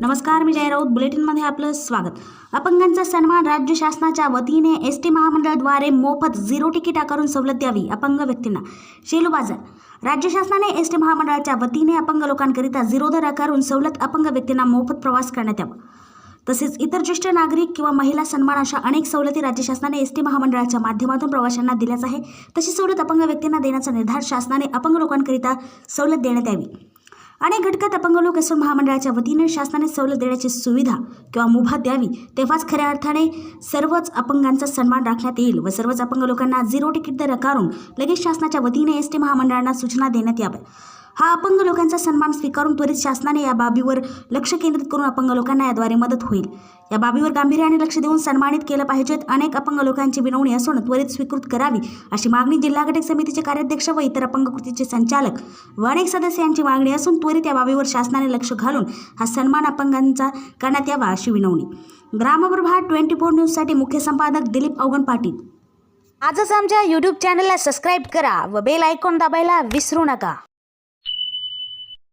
नमस्कार मी जय राऊत बुलेटिनमध्ये आपलं स्वागत. अपंगांचा सन्मान राज्य शासनाच्या वतीने एस टी महामंडळाद्वारे मोफत झिरो तिकीट आकारून सवलत द्यावी अपंग व्यक्तींना. शेलू बाजार. राज्य शासनाने एस टी महामंडळाच्या वतीने अपंग लोकांकरिता झिरो दर आकारून सवलत अपंग व्यक्तींना मोफत प्रवास करण्यात यावा. तसेच इतर ज्येष्ठ नागरिक किंवा महिला सन्मान अशा अनेक सवलती राज्य शासनाने एस टी महामंडळाच्या माध्यमातून प्रवाशांना दिल्याच आहे. तशी सवलत अपंग व्यक्तींना देण्याचा निर्धार शासनाने अपंग लोकांकरिता सवलत देण्यात यावी. अनेक घटकात अपंग लोक असून महामंडळाच्या वतीने शासनाने सवलत देण्याची सुविधा किंवा मुभा द्यावी तेव्हाच खऱ्या अर्थाने सर्वच अपंगांचा सन्मान राखण्यात येईल व सर्वच अपंग लोकांना झिरो तिकीट दर आकारून लगेच शासनाच्या वतीने एस टी महामंडळांना सूचना देण्यात याव्या हा अपंग लोकांचा सन्मान स्वीकारून त्वरित शासनाने या बाबीवर लक्ष केंद्रित करून अपंग लोकांना याद्वारे मदत होईल. या बाबीवर गांभीर्याने लक्ष देऊन सन्मानित केलं पाहिजेत. अनेक अपंग लोकांची विनवणी असून त्वरित स्वीकृत करावी अशी मागणी जिल्हा घटक समितीचे कार्याध्यक्ष व इतर अपंग कृतीचे संचालक व अनेक सदस्य यांची मागणी असून त्वरित या बाबीवर शासनाने लक्ष घालून हा सन्मान अपंगांचा करण्यात यावा अशी विनवणी. ग्रामप्रभा ट्वेंटी फोर न्यूजसाठी मुख्य संपादक दिलीप अवगण पाटील. आजच आमच्या यूट्यूब चॅनलला सबस्क्राईब करा व बेल आयकॉन दाबायला विसरू नका.